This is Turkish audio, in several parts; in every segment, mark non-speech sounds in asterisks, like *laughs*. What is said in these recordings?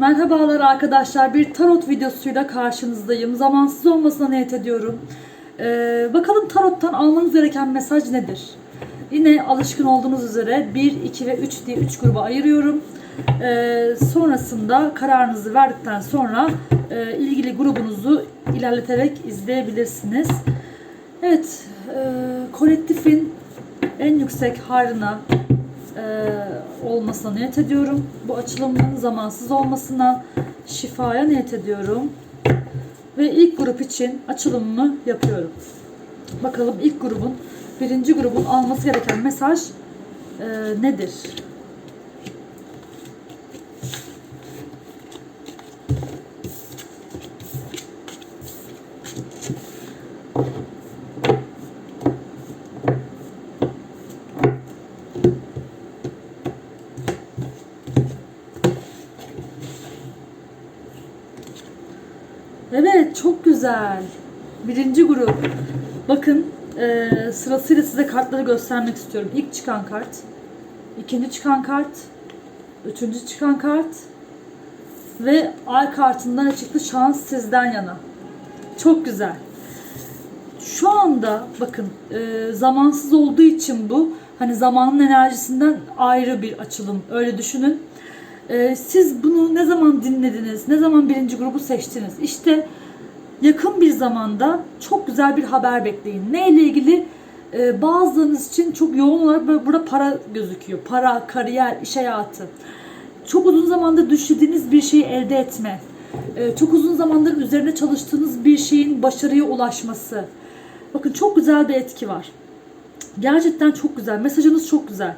Merhabalar arkadaşlar. Bir tarot videosuyla karşınızdayım. Zamansız olmasına niyet ediyorum. Ee, bakalım tarottan almanız gereken mesaj nedir? Yine alışkın olduğunuz üzere 1, 2 ve 3 diye 3 gruba ayırıyorum. Ee, sonrasında kararınızı verdikten sonra e, ilgili grubunuzu ilerleterek izleyebilirsiniz. Evet, e, kolektifin en yüksek hayrına e, olmasına niyet ediyorum. Bu açılımın zamansız olmasına, şifaya niyet ediyorum. Ve ilk grup için açılımımı yapıyorum. Bakalım ilk grubun, birinci grubun alması gereken mesaj e, nedir? Evet, çok güzel. Birinci grup. Bakın, e, sırasıyla size kartları göstermek istiyorum. İlk çıkan kart, ikinci çıkan kart, üçüncü çıkan kart ve ay kartından çıktı? Şans sizden yana. Çok güzel. Şu anda bakın e, zamansız olduğu için bu hani zamanın enerjisinden ayrı bir açılım. Öyle düşünün. E, siz bunu ne zaman dinlediniz? Ne zaman birinci grubu seçtiniz? İşte yakın bir zamanda çok güzel bir haber bekleyin. Neyle ilgili? E, bazılarınız için çok yoğun olarak böyle burada para gözüküyor. Para, kariyer, iş hayatı. Çok uzun zamandır düşündüğünüz bir şeyi elde etme. E, çok uzun zamandır üzerine çalıştığınız bir şeyin başarıya ulaşması. Bakın çok güzel bir etki var. Gerçekten çok güzel. Mesajınız çok güzel.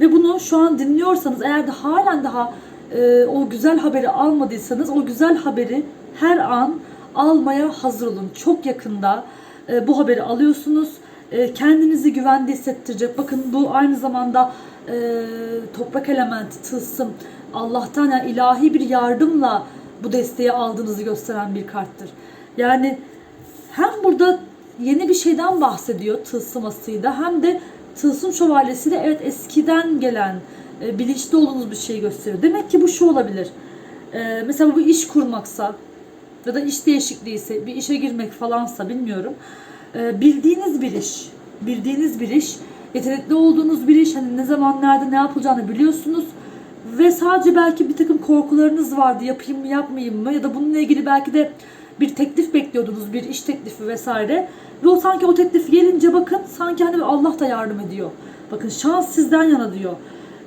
Ve bunu şu an dinliyorsanız eğer de halen daha e, o güzel haberi almadıysanız o güzel haberi her an almaya hazır olun. Çok yakında e, bu haberi alıyorsunuz. E, kendinizi güvende hissettirecek. Bakın bu aynı zamanda e, toprak elementi, tılsım, Allah'tan yani ilahi bir yardımla bu desteği aldığınızı gösteren bir karttır. Yani hem burada yeni bir şeyden bahsediyor tılsımasıyla hem de tılsım şövalyesiyle evet eskiden gelen e, bilinçli olduğunuz bir şeyi gösteriyor. Demek ki bu şu olabilir. E, mesela bu iş kurmaksa ya da iş değişikliği ise bir işe girmek falansa bilmiyorum. E, bildiğiniz bir iş, bildiğiniz bir iş, yetenekli olduğunuz bir iş, hani ne zaman nerede ne yapılacağını biliyorsunuz ve sadece belki bir takım korkularınız vardı yapayım mı yapmayayım mı ya da bununla ilgili belki de bir teklif bekliyordunuz bir iş teklifi vesaire ve o sanki o teklif gelince bakın sanki hani Allah da yardım ediyor. Bakın şans sizden yana diyor.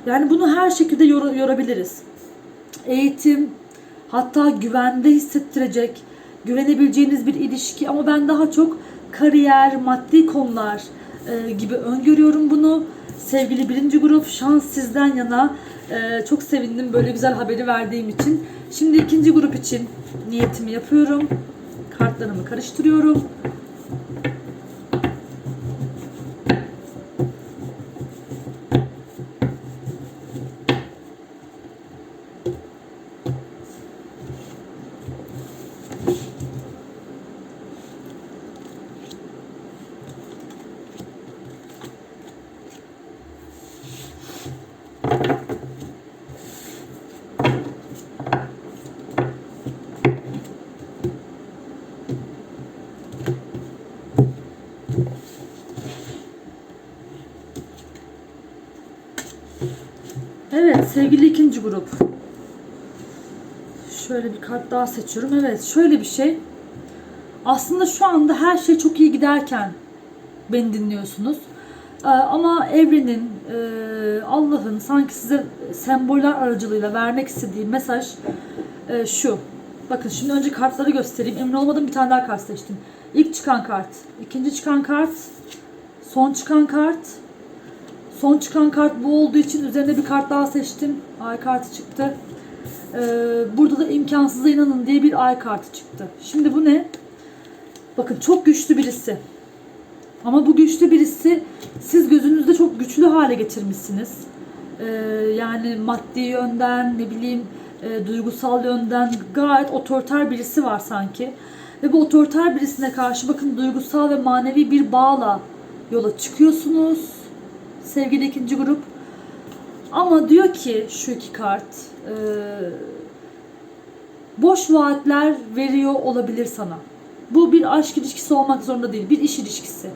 Yani bunu her şekilde yor- yorabiliriz. Eğitim, hatta güvende hissettirecek, güvenebileceğiniz bir ilişki ama ben daha çok kariyer, maddi konular e, gibi öngörüyorum bunu. Sevgili birinci grup şans sizden yana. E, çok sevindim böyle güzel haberi verdiğim için. Şimdi ikinci grup için niyetimi yapıyorum. Kartlarımı karıştırıyorum. Evet sevgili ikinci grup. Şöyle bir kart daha seçiyorum. Evet şöyle bir şey. Aslında şu anda her şey çok iyi giderken beni dinliyorsunuz. Ee, ama evrenin, e, Allah'ın sanki size semboller aracılığıyla vermek istediği mesaj e, şu. Bakın şimdi önce kartları göstereyim. Emin olmadım bir tane daha kart seçtim. İlk çıkan kart, ikinci çıkan kart, son çıkan kart, Son çıkan kart bu olduğu için üzerine bir kart daha seçtim. Ay kartı çıktı. Ee, burada da imkansıza inanın diye bir ay kartı çıktı. Şimdi bu ne? Bakın çok güçlü birisi. Ama bu güçlü birisi siz gözünüzde çok güçlü hale getirmişsiniz. Ee, yani maddi yönden ne bileyim e, duygusal yönden gayet otoriter birisi var sanki. Ve bu otoriter birisine karşı bakın duygusal ve manevi bir bağla yola çıkıyorsunuz sevgili ikinci grup. Ama diyor ki şu iki kart e, boş vaatler veriyor olabilir sana. Bu bir aşk ilişkisi olmak zorunda değil. Bir iş ilişkisi.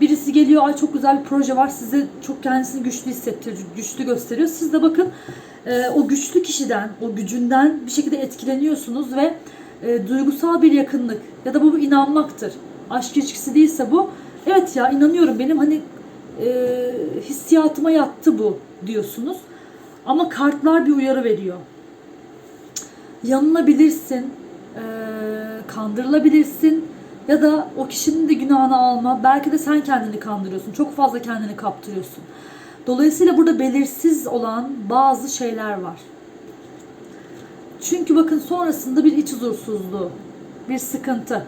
Birisi geliyor ay çok güzel bir proje var size çok kendisini güçlü hissettiriyor, güçlü gösteriyor. Siz de bakın e, o güçlü kişiden, o gücünden bir şekilde etkileniyorsunuz ve e, duygusal bir yakınlık ya da bu bir inanmaktır. Aşk ilişkisi değilse bu. Evet ya inanıyorum benim hani e, hissiyatıma yattı bu diyorsunuz. Ama kartlar bir uyarı veriyor. Yanılabilirsin, e, kandırılabilirsin ya da o kişinin de günahını alma. Belki de sen kendini kandırıyorsun. Çok fazla kendini kaptırıyorsun. Dolayısıyla burada belirsiz olan bazı şeyler var. Çünkü bakın sonrasında bir iç huzursuzluğu, bir sıkıntı.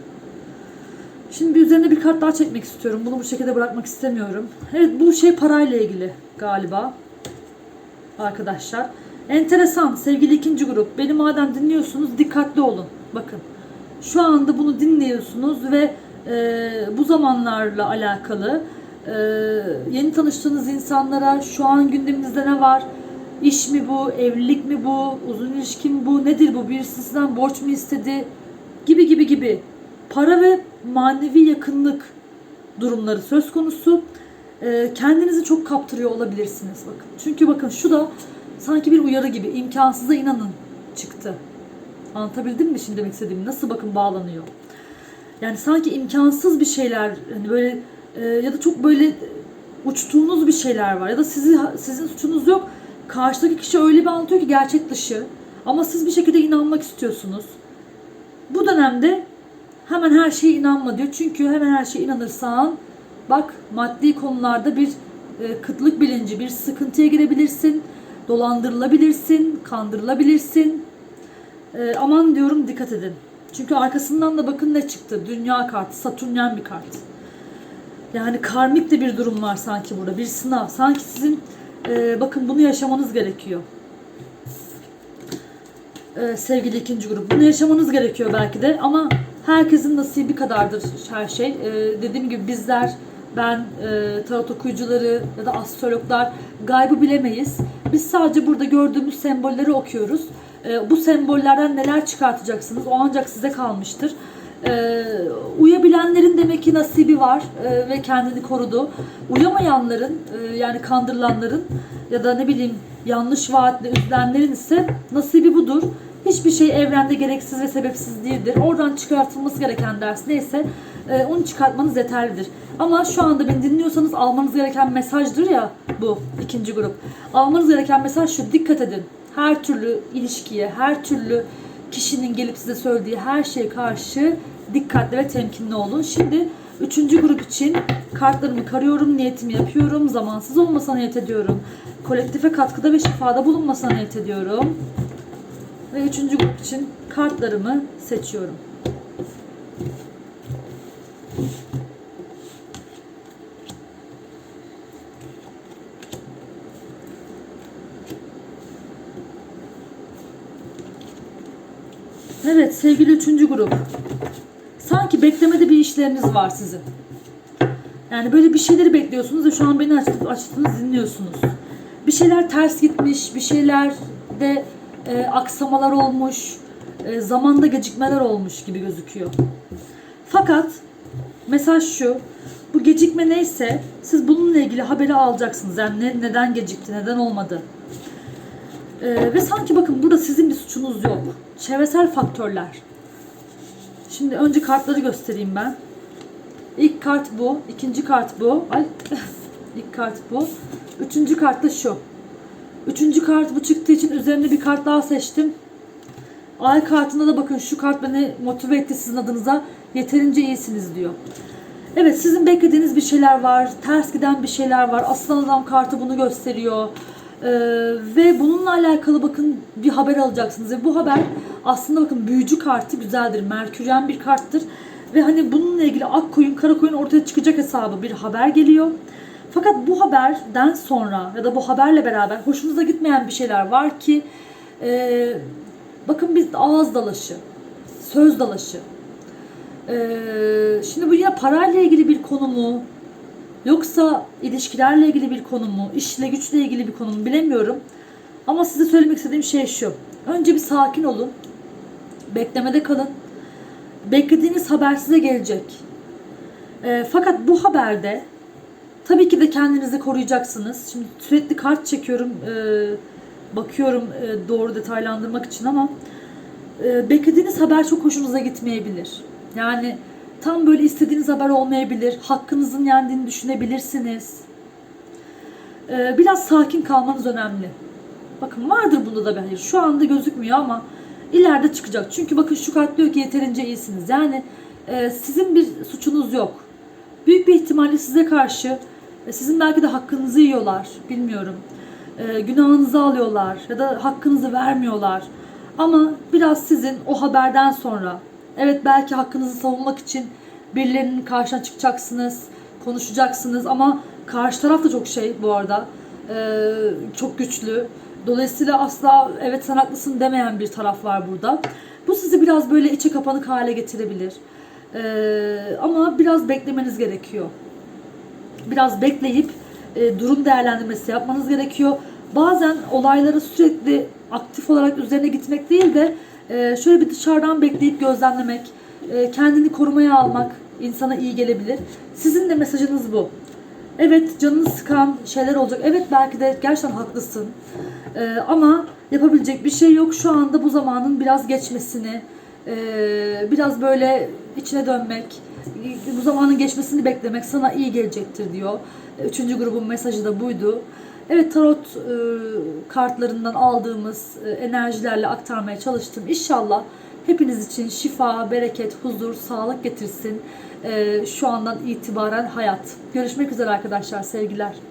Şimdi bir üzerine bir kart daha çekmek istiyorum. Bunu bu şekilde bırakmak istemiyorum. Evet bu şey parayla ilgili galiba. Arkadaşlar. Enteresan sevgili ikinci grup. Beni madem dinliyorsunuz dikkatli olun. Bakın. Şu anda bunu dinliyorsunuz ve e, bu zamanlarla alakalı e, yeni tanıştığınız insanlara şu an gündeminizde ne var? İş mi bu? Evlilik mi bu? Uzun ilişki mi bu? Nedir bu? Birisi sizden borç mu istedi? Gibi gibi gibi. Para ve manevi yakınlık durumları söz konusu. E, kendinizi çok kaptırıyor olabilirsiniz bakın. Çünkü bakın şu da sanki bir uyarı gibi. imkansıza inanın çıktı. Anlatabildim mi şimdi demek istediğimi? Nasıl bakın bağlanıyor. Yani sanki imkansız bir şeyler hani böyle e, ya da çok böyle uçtuğunuz bir şeyler var ya da sizi sizin suçunuz yok. Karşıdaki kişi öyle bir anlatıyor ki gerçek dışı. Ama siz bir şekilde inanmak istiyorsunuz. Bu dönemde hemen her şeye inanma diyor. Çünkü hemen her şeye inanırsan bak maddi konularda bir e, kıtlık bilinci, bir sıkıntıya girebilirsin. Dolandırılabilirsin, kandırılabilirsin. E, aman diyorum dikkat edin. Çünkü arkasından da bakın ne çıktı. Dünya kartı, Satürnyen bir kart. Yani karmik de bir durum var sanki burada. Bir sınav. Sanki sizin e, bakın bunu yaşamanız gerekiyor. E, sevgili ikinci grup. Bunu yaşamanız gerekiyor belki de ama herkesin nasibi kadardır her şey. E, dediğim gibi bizler, ben, e, tarot okuyucuları ya da astrologlar gaybı bilemeyiz. Biz sadece burada gördüğümüz sembolleri okuyoruz. E, bu sembollerden neler çıkartacaksınız o ancak size kalmıştır. E, uyabilenlerin demek ki nasibi var e, ve kendini korudu. Uyamayanların e, yani kandırılanların ya da ne bileyim yanlış vaatle üzülenlerin ise nasibi budur. Hiçbir şey evrende gereksiz ve sebepsiz değildir. Oradan çıkartılması gereken ders neyse e, onu çıkartmanız yeterlidir. Ama şu anda beni dinliyorsanız almanız gereken mesajdır ya bu ikinci grup. Almanız gereken mesaj şu dikkat edin. Her türlü ilişkiye, her türlü kişinin gelip size söylediği her şeye karşı dikkatli ve temkinli olun. Şimdi üçüncü grup için kartlarımı karıyorum, niyetimi yapıyorum. Zamansız olmasına niyet ediyorum. Kolektife katkıda ve şifada bulunmasına niyet ediyorum. Ve üçüncü grup için kartlarımı seçiyorum. Evet sevgili üçüncü grup. Sanki beklemede bir işleriniz var sizin. Yani böyle bir şeyleri bekliyorsunuz ve şu an beni açtınız, açtınız dinliyorsunuz. Bir şeyler ters gitmiş, bir şeylerde e, aksamalar olmuş, e, zamanda gecikmeler olmuş gibi gözüküyor. Fakat mesaj şu, bu gecikme neyse siz bununla ilgili haberi alacaksınız. Yani ne, neden gecikti, neden olmadı. E, ve sanki bakın burada sizin bir suçunuz yok. Çevresel faktörler. Şimdi önce kartları göstereyim ben. İlk kart bu, ikinci kart bu. Ay, *laughs* ilk kart bu. Üçüncü kart da şu. Üçüncü kart bu çıktığı için üzerine bir kart daha seçtim. Ay kartında da bakın şu kart beni motive etti sizin adınıza. Yeterince iyisiniz diyor. Evet sizin beklediğiniz bir şeyler var. Ters giden bir şeyler var. Aslan adam kartı bunu gösteriyor. Ee, ve bununla alakalı bakın bir haber alacaksınız. Ve bu haber aslında bakın büyücü kartı güzeldir. Merküryen bir karttır. Ve hani bununla ilgili ak koyun kara koyun ortaya çıkacak hesabı bir haber geliyor. Fakat bu haberden sonra ya da bu haberle beraber hoşunuza gitmeyen bir şeyler var ki e, bakın biz ağız dalaşı, söz dalaşı. E, şimdi bu yine parayla ilgili bir konu mu? Yoksa ilişkilerle ilgili bir konu mu? İşle güçle ilgili bir konu mu bilemiyorum. Ama size söylemek istediğim şey şu. Önce bir sakin olun. Beklemede kalın. Beklediğiniz haber size gelecek. Ee, fakat bu haberde tabii ki de kendinizi koruyacaksınız. Şimdi sürekli kart çekiyorum, e, bakıyorum e, doğru detaylandırmak için ama e, beklediğiniz haber çok hoşunuza gitmeyebilir. Yani tam böyle istediğiniz haber olmayabilir. Hakkınızın yendiğini düşünebilirsiniz. E, biraz sakin kalmanız önemli. Bakın vardır bunda da hayır. Şu anda gözükmüyor ama ileride çıkacak. Çünkü bakın şu kart diyor ki yeterince iyisiniz. Yani e, sizin bir suçunuz yok. Büyük bir ihtimalle size karşı sizin belki de hakkınızı yiyorlar. Bilmiyorum. E, günahınızı alıyorlar ya da hakkınızı vermiyorlar. Ama biraz sizin o haberden sonra evet belki hakkınızı savunmak için birilerinin karşına çıkacaksınız, konuşacaksınız ama karşı taraf da çok şey bu arada. E, çok güçlü. Dolayısıyla asla evet sen haklısın demeyen bir taraf var burada. Bu sizi biraz böyle içe kapanık hale getirebilir. E, ama biraz beklemeniz gerekiyor biraz bekleyip e, durum değerlendirmesi yapmanız gerekiyor. Bazen olayları sürekli aktif olarak üzerine gitmek değil de e, şöyle bir dışarıdan bekleyip gözlemlemek, e, kendini korumaya almak insana iyi gelebilir. Sizin de mesajınız bu. Evet canını sıkan şeyler olacak. Evet belki de gerçekten haklısın. E, ama yapabilecek bir şey yok. Şu anda bu zamanın biraz geçmesini, e, biraz böyle içine dönmek, bu zamanın geçmesini beklemek sana iyi gelecektir diyor. Üçüncü grubun mesajı da buydu. Evet tarot e, kartlarından aldığımız e, enerjilerle aktarmaya çalıştım. İnşallah hepiniz için şifa, bereket, huzur, sağlık getirsin. E, şu andan itibaren hayat. Görüşmek üzere arkadaşlar. Sevgiler.